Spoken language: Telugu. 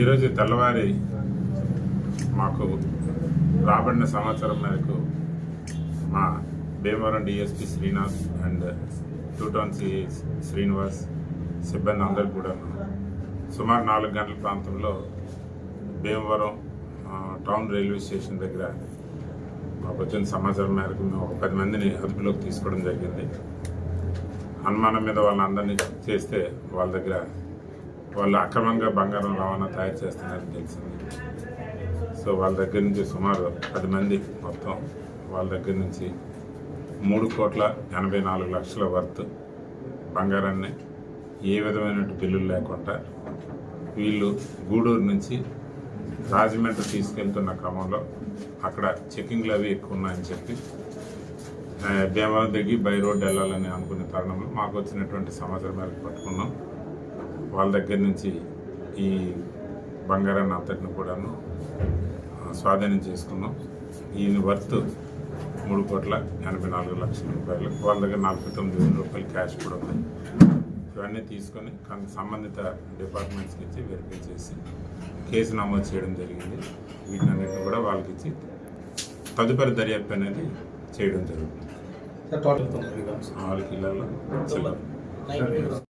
ఈరోజు తెల్లవారి మాకు రాబడిన సమాచారం మేరకు మా Bhimavaram DSP Srinivas and two town C Srinivas సిబ్బంది అందరూ కూడా సుమారు నాలుగు గంటల ప్రాంతంలో భీమవరం టౌన్ రైల్వే స్టేషన్ దగ్గర మాకు వచ్చిన సమాచారం మేరకు మేము ఒక పది మందిని అదుపులోకి తీసుకోవడం జరిగింది. అనుమానం మీద వాళ్ళందరినీ చేస్తే వాళ్ళ దగ్గర వాళ్ళు అక్రమంగా బంగారం రవాణా తయారు చేస్తున్నారని తెలిసింది. సో వాళ్ళ దగ్గర నుంచి సుమారు పది మంది మొత్తం వాళ్ళ దగ్గర నుంచి మూడు కోట్ల ఎనభై నాలుగు లక్షల వర్త్ బంగారాన్ని ఏ విధమైన బిల్లులు లేకుండా వీళ్ళు గూడూరు నుంచి రాజమండ్రి తీసుకెళ్తున్న క్రమంలో అక్కడ చెకింగ్లు అవి ఎక్కువ ఉన్నాయని చెప్పి ఆ, భీమవరం దిగి బై రోడ్ వెళ్ళాలని అనుకునే తరుణంలో మాకు వచ్చినటువంటి సమాచారం మేరకు పట్టుకున్నాం. వాళ్ళ దగ్గర నుంచి ఈ బంగారాన్ని అంతటిని కూడాను స్వాధీనం చేసుకున్నాం. ఈయన వర్త్ మూడు కోట్ల ఎనభై నాలుగు లక్షల రూపాయలు. వాళ్ళ దగ్గర నలభై తొమ్మిది వేల రూపాయలు క్యాష్ కూడా ఉంది ఇవన్నీ తీసుకొని కన్- సంబంధిత డిపార్ట్మెంట్స్కి ఇచ్చి వెరిఫై చేసి కేసు నమోదు చేయడం జరిగింది. వీటన్నిటిని కూడా వాళ్ళకి ఇచ్చి తదుపరి దర్యాప్తు అనేది చేయడం జరుగుతుంది. వాళ్ళకి ఇళ్ళలో చిల్లర.